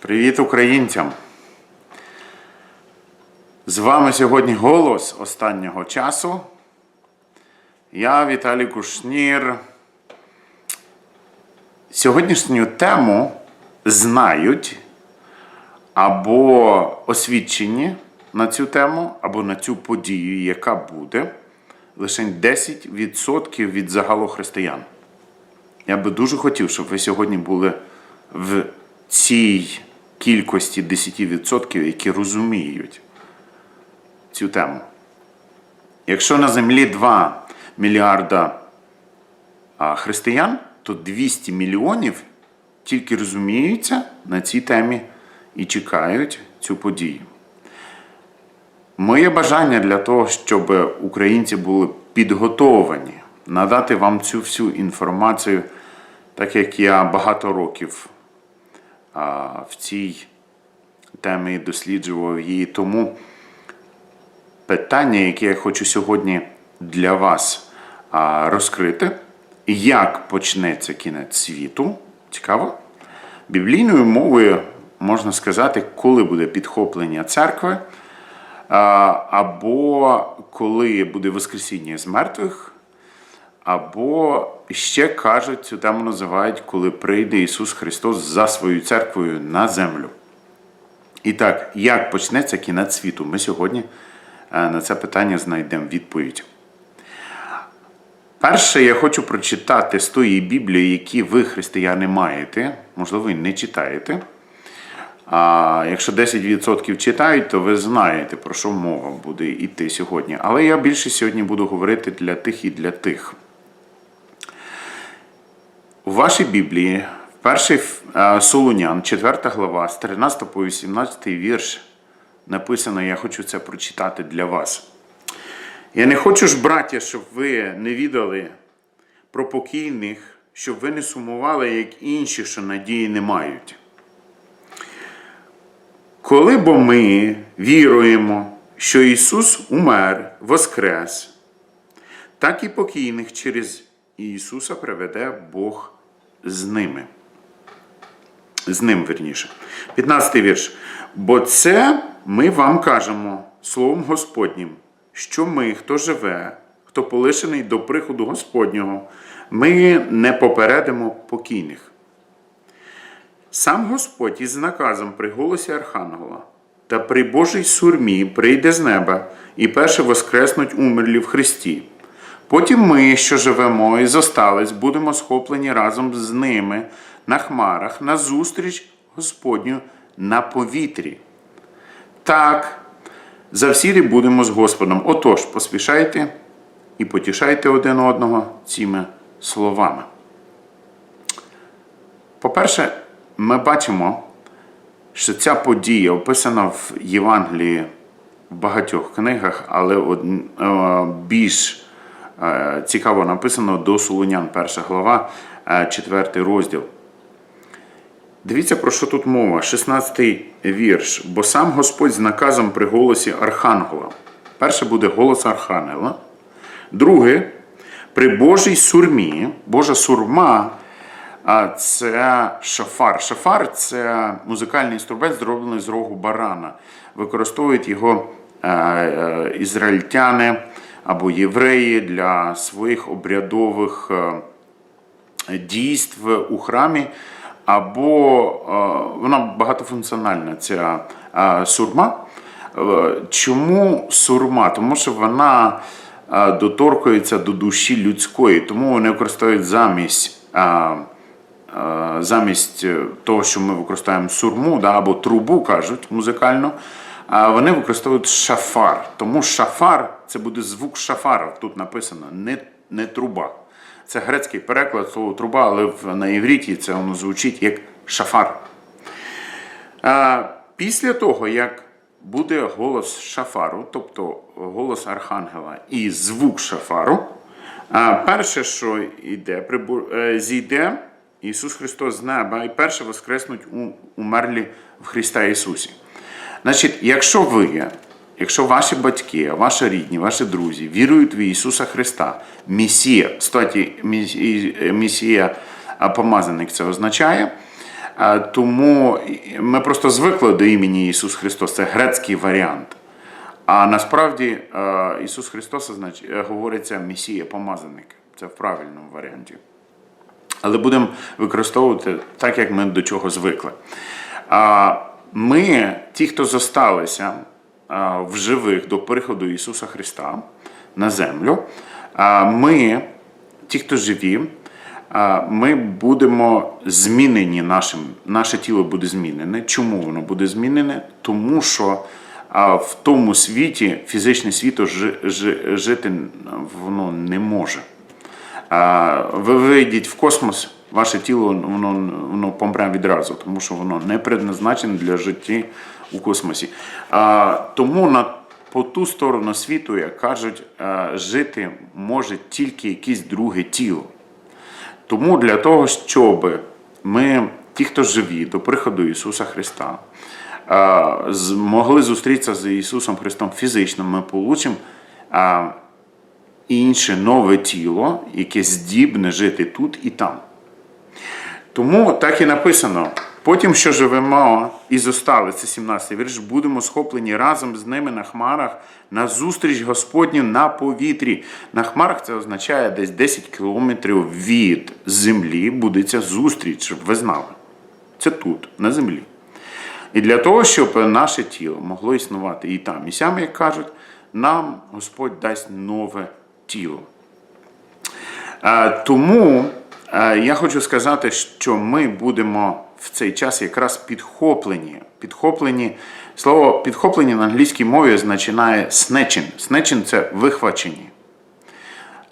Привіт українцям! З вами сьогодні голос останнього часу. Я Віталій Кушнір. Сьогоднішню тему знають або освічені на цю тему, або на цю подію, яка буде лише 10% від загалу християн. Я би дуже хотів, щоб ви сьогодні були в цій кількості 10%, які розуміють цю тему. Якщо на землі 2 мільярда християн, то 200 мільйонів тільки розуміються на цій темі і чекають цю подію. Моє бажання для того, щоб українці були підготовані надати вам цю всю інформацію, так як я багато років в цій темі досліджував її. Тому питання, яке я хочу сьогодні для вас розкрити, як почнеться кінець світу, цікаво. Біблійною мовою можна сказати, коли буде підхоплення церкви, або коли буде Воскресіння з мертвих, або ще кажуть, цю тему називають, коли прийде Ісус Христос за своєю церквою на землю. І так, як почнеться кінець світу? Ми сьогодні е, на це питання знайдемо відповідь. Перше, я хочу прочитати з тої Біблії, які ви, християни, маєте, можливо, і не читаєте. А якщо 10% читають, то ви знаєте, про що мова буде йти сьогодні. Але я більше сьогодні буду говорити для тих і для тих. У вашій Біблії, перший е, Солунян, 4 глава, з 13 по 18 вірш, написано, я хочу це прочитати для вас. Я не хочу ж, браття, щоб ви не відали про покійних, щоб ви не сумували, як інші, що надії не мають. Коли бо ми віруємо, що Ісус умер, воскрес, так і покійних через Ісуса приведе Бог з ними. З ним верніше. 15 вірш. Бо це ми вам кажемо Словом Господнім, що ми, хто живе, хто полишений до приходу Господнього, ми не попередимо покійних. Сам Господь із наказом при голосі Архангела та при Божій сурмі прийде з неба і перше воскреснуть умерлі в Христі. Потім ми, що живемо і зостались, будемо схоплені разом з ними на хмарах, на зустріч Господню на повітрі. Так, завсіди будемо з Господом. Отож, поспішайте і потішайте один одного цими словами. По-перше, ми бачимо, що ця подія описана в Євангелії в багатьох книгах, але е, більш цікаво написано до Солунян, перша глава, е, четвертий розділ. Дивіться, про що тут мова. 16 вірш. Бо сам Господь з наказом при голосі Архангела. Перше буде голос Архангела. Друге, при Божій сурмі, Божа сурма це шафар. Шафар це музикальний інструмент, зроблений з рогу барана. Використовують його е, е, ізраїльтяни або євреї для своїх обрядових е, дійств у храмі, або е, вона багатофункціональна ця е, сурма. Чому сурма? Тому що вона доторкується до душі людської, тому вони використовують замість. Замість того, що ми використовуємо сурму да, або трубу, кажуть музикально, вони використовують шафар. Тому шафар це буде звук шафара. Тут написано не, не труба. Це грецький переклад слова труба, але на івріті це воно звучить як шафар. Після того, як буде голос шафару, тобто голос архангела і звук шафару, перше, що йде, е, зійде Ісус Христос з неба, і перше воскреснуть умерлі в Христа Ісусі. Значить, якщо ви, якщо ваші батьки, ваші рідні, ваші друзі вірують в Ісуса Христа, Месія, статі Месія, помазаник це означає, Тому ми просто звикли до імені Ісус Христос. Це грецький варіант. А насправді Ісус Христос е, говориться Месія помазаник. Це в правильному варіанті. Але будемо використовувати так, як ми до чого звикли. Ми, ті, хто зосталися в живих до приходу Ісуса Христа на землю, ми, ті, хто живі, ми будемо змінені нашим, наше тіло буде змінене. Чому воно буде змінене? Тому що в тому світі, жи- жи- жити воно не може. Ви вийдіть в космос, ваше тіло воно, воно помре відразу, тому що воно не предназначене для життя у космосі. А, тому на, по ту сторону світу, як кажуть, жити може тільки якесь друге тіло. Тому для того, щоб ми, ті, хто живі до приходу Ісуса Христа, змогли зустрітися з Ісусом Христом фізично, ми получимо інше нове тіло, яке здібне жити тут і там. Тому так і написано. Потім, що живемо і зостали, це 17 вірш, будемо схоплені разом з ними на хмарах на зустріч Господню на повітрі. На хмарах це означає десь 10 кілометрів від землі будеться зустріч, щоб ви знали. Це тут, на землі. І для того, щоб наше тіло могло існувати і там, і сям, як кажуть, нам Господь дасть нове тіло. Тому я хочу сказати, що ми будемо в цей час якраз підхоплені. Підхоплені слово підхоплені на англійській мові означає snatching. Snatching – це вихвачені.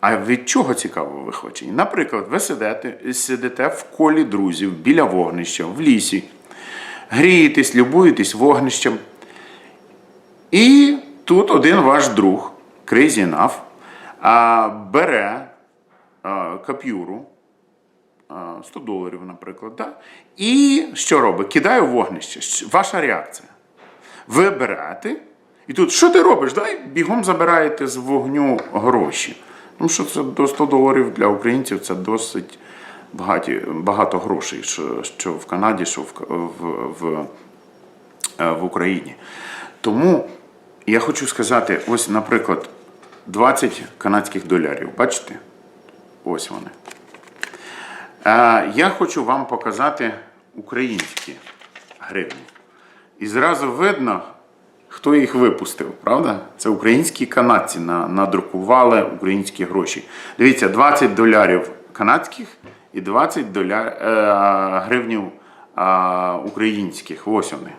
А від чого цікаво вихвачені? Наприклад, ви сидите, сидите в колі друзів біля вогнища, в лісі, грієтесь, любуєтесь вогнищем. І тут один ваш друг, Crazy Enough, бере а, 100 доларів, наприклад, да? і що робить? Кидає у вогнище. Ваша реакція. Ви берете, і тут, що ти робиш? Дай бігом забираєте з вогню гроші. Тому що це до 100 доларів для українців це досить багаті, багато грошей, що, що в Канаді, що в, в, в, е, в Україні. Тому я хочу сказати: ось, наприклад, 20 канадських долярів. Бачите? Ось вони. Я хочу вам показати українські гривні. І зразу видно, хто їх випустив, правда? Це українські канадці надрукували українські гроші. Дивіться, 20 долярів канадських і 20 доля... е, гривнів українських. Ось вони.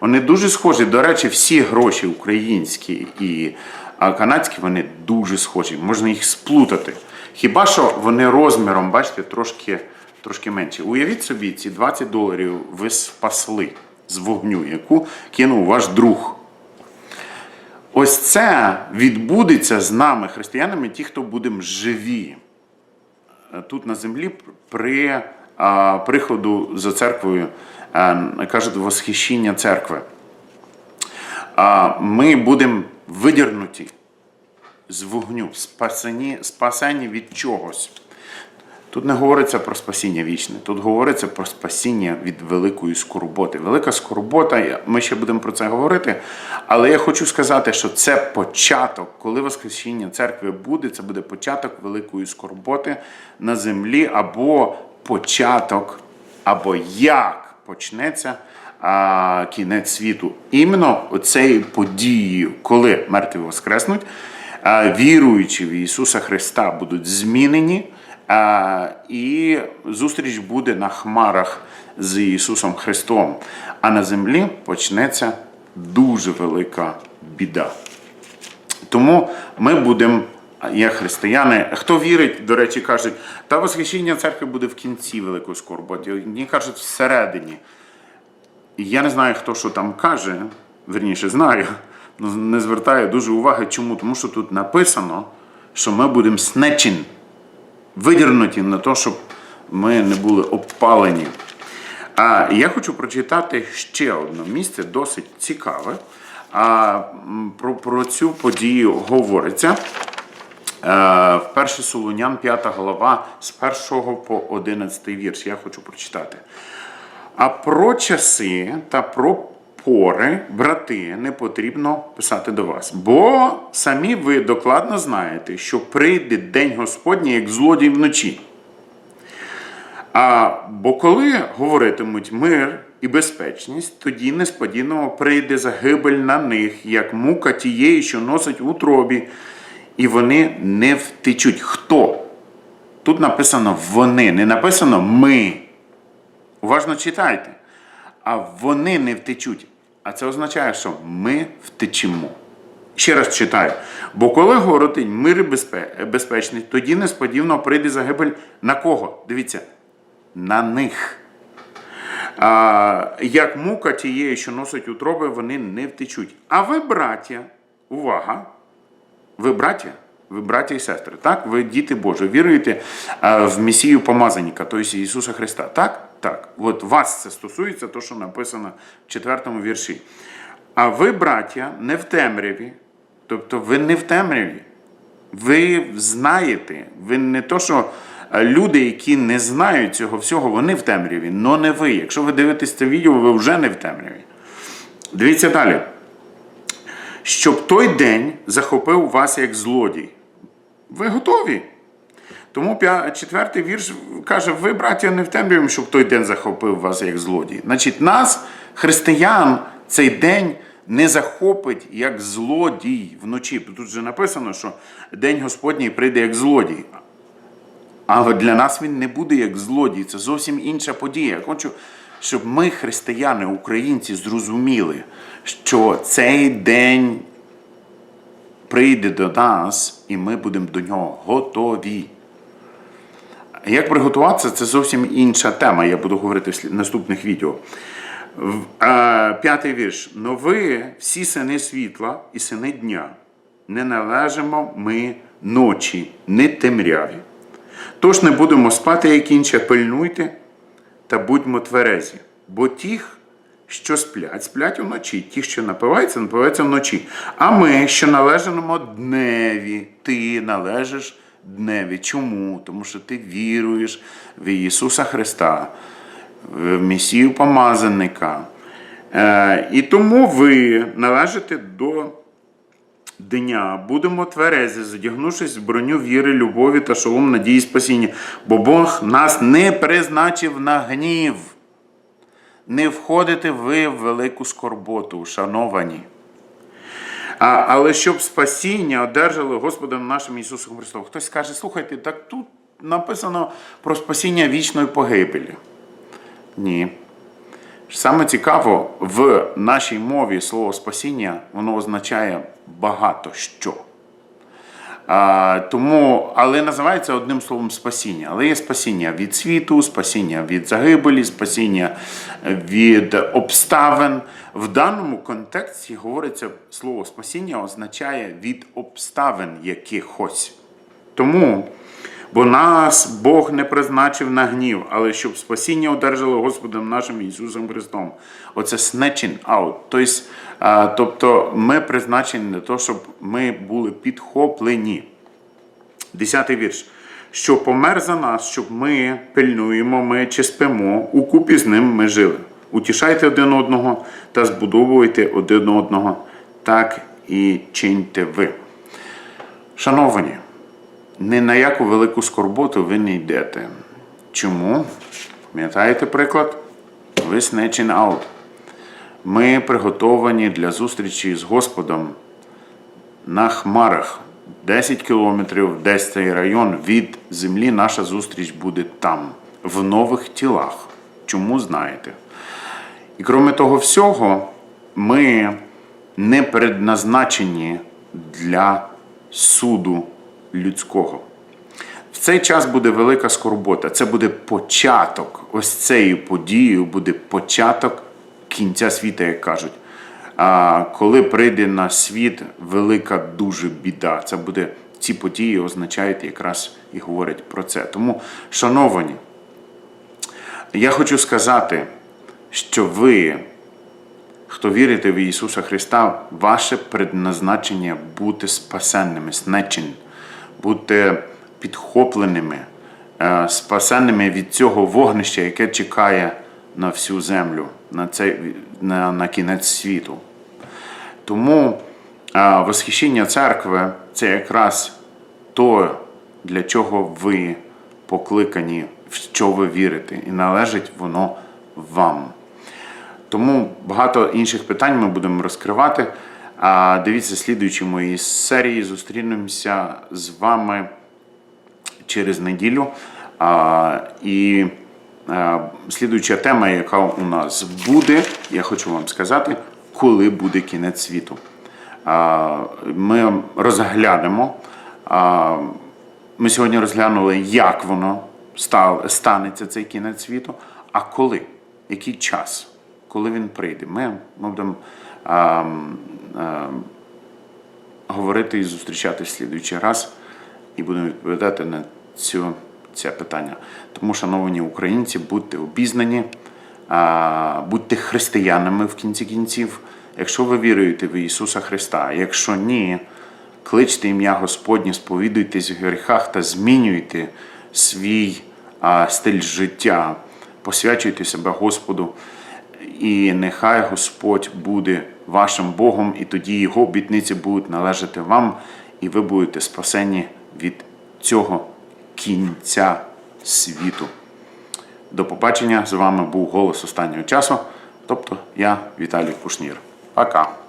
Вони дуже схожі. До речі, всі гроші українські і канадські, вони дуже схожі. Можна їх сплутати. Хіба що вони розміром, бачите, трошки, трошки менші. Уявіть собі, ці 20 доларів ви спасли з вогню, яку кинув ваш друг. Ось це відбудеться з нами, християнами, ті, хто будемо живі е, тут на землі при а, приходу за церквою, е, кажуть, восхищення церкви. А, Ми будемо видірнуті з вогню, спасені, спасені від чогось. Тут не говориться про спасіння вічне, тут говориться про спасіння від великої скорботи. Велика скорбота, ми ще будемо про це говорити, але я хочу сказати, що це початок, коли Воскресіння церкви буде, це буде початок великої скорботи на землі, або початок, або як почнеться а, кінець світу. Іменно оцеї події, коли мертві воскреснуть, а, віруючі в Ісуса Христа будуть змінені. І зустріч буде на хмарах з Ісусом Христом. А на землі почнеться дуже велика біда. Тому ми будемо, як християни, хто вірить, до речі, кажуть, та восхищення церкви буде в кінці великої скорботи. Мені кажуть, всередині. Я не знаю, хто що там каже, верніше знаю, не звертаю дуже уваги. Чому? Тому що тут написано, що ми будемо снечені видірнуті на те, щоб ми не були обпалені. А я хочу прочитати ще одне місце, досить цікаве. А, про, про цю подію говориться. Е, В 1 Солунян, 5 глава, з 1 по 11 вірш. Я хочу прочитати. А про часи та про пори, брати, не потрібно писати до вас. Бо самі ви докладно знаєте, що прийде день Господній, як злодій вночі. А, бо коли говоритимуть мир і безпечність, тоді несподівано прийде загибель на них, як мука тієї, що носить утробі, і вони не втечуть. Хто? Тут написано вони, не написано ми. Уважно читайте. А вони не втечуть. А це означає, що ми втечемо. Ще раз читаю. Бо коли говорить мир безпечний, тоді несподівано прийде загибель на кого? Дивіться, на них. А, як мука тієї, що носить утроби, вони не втечуть. А ви, браття, увага! Ви браття, ви браття і сестри, так? Ви діти Божі, віруєте в Месію помазанника, тобто Ісуса Христа. Так? Так. От вас це стосується, то, що написано в четвертому вірші. А ви, браття, не в темряві, тобто ви не в темряві. Ви знаєте, ви не то, що е, люди, які не знають цього всього, вони в темряві, але не ви. Якщо ви дивитесь це відео, ви вже не в темряві. Дивіться далі. Щоб той день захопив вас як злодій. Ви готові? Тому четвертий вірш каже: ви, браття, не в темряві, щоб той день захопив вас як злодій. Значить, нас, християн, цей день не захопить як злодій вночі. Тут же написано, що день Господній прийде як злодій. Але для нас він не буде як злодій. Це зовсім інша подія. Я хочу, щоб ми, християни, українці, зрозуміли, що цей день прийде до нас, і ми будемо до нього готові. Як приготуватися, це зовсім інша тема. Я буду говорити в наступних відео. П'ятий вірш. Но ви, всі сини світла і сини дня, не належимо ми ночі, не темряві. Тож не будемо спати, як інші, пильнуйте та будьмо тверезі. Бо ті, що сплять, сплять уночі, ті, що напиваються, напиваються вночі. А ми, що належимо дневі, ти належиш дневі. Чому? Тому що ти віруєш в Ісуса Христа, в Месію помазанника. Е, І тому ви належите до дня будемо тверезі, задягнувшись в броню віри, любові та шолом надії спасіння. Бо Бог нас не призначив на гнів. Не входите ви в велику скорботу, шановані. А, але щоб спасіння одержали Господом нашим Ісусом Христом. Хтось скаже, слухайте, так тут написано про спасіння вічної погибелі. Ні. Саме цікаво, в нашій мові слово спасіння воно означає багато що. А, тому, але називається одним словом спасіння. Але є спасіння від світу, спасіння від загибелі, спасіння від обставин. В даному контексті говориться слово спасіння означає від обставин якихось. Тому, бо нас Бог не призначив на гнів, але щоб спасіння одержали Господом нашим Ісусом Христом. Оце snatching out. Тобто, тобто ми призначені не то, щоб ми були підхоплені. Десятий вірш. Що помер за нас, щоб ми пильнуємо, ми чи спимо, укупі з ним ми жили. Утішайте один одного та збудовуйте один одного, так і чиньте ви. Шановані, ні на яку велику скорботу ви не йдете. Чому? Пам'ятаєте приклад? Ви snatching out. Ми приготовані для зустрічі з Господом на хмарах. 10 кілометрів, десь цей район від землі наша зустріч буде там, в нових тілах. Чому знаєте? І крім того всього, ми не предназначені для суду людського. В цей час буде велика скорбота. Це буде початок. Ось цією подією буде початок кінця світу, як кажуть. А коли прийде на світ велика дуже біда, це буде ці події означають якраз і говорять про це. Тому, шановані, я хочу сказати, що ви, хто вірите в Ісуса Христа, ваше предназначення бути спасенними, snatching, бути підхопленими, е, спасенними від цього вогнища, яке чекає на всю землю, на, цей, на, на кінець світу. Тому восхищення церкви це якраз то, для чого ви покликані, в що ви вірите, і належить воно вам. Тому багато інших питань ми будемо розкривати. Дивіться слідуючі мої серії. Зустрінемося з вами через неділю. І слідуюча тема, яка у нас буде, я хочу вам сказати, коли буде кінець світу. Ми розглянемо. Ми сьогодні розглянули, як воно станеться цей кінець світу, а коли, який час, коли він прийде. Ми, ми будемо говорити і зустрічатись в слідуючий раз і будемо відповідати на цю, це питання. Тому, шановні українці, будьте обізнані, будьте християнами в кінці кінців. Якщо ви віруєте в Ісуса Христа, якщо ні, кличте ім'я Господнє, сповідуйтесь в гріхах та змінюйте свій стиль життя, посвячуйте себе Господу. І нехай Господь буде вашим Богом, і тоді Його обітниці будуть належати вам, і ви будете спасені від цього кінця світу. До побачення. З вами був голос останнього часу, тобто я, Віталій Кушнір. Пока.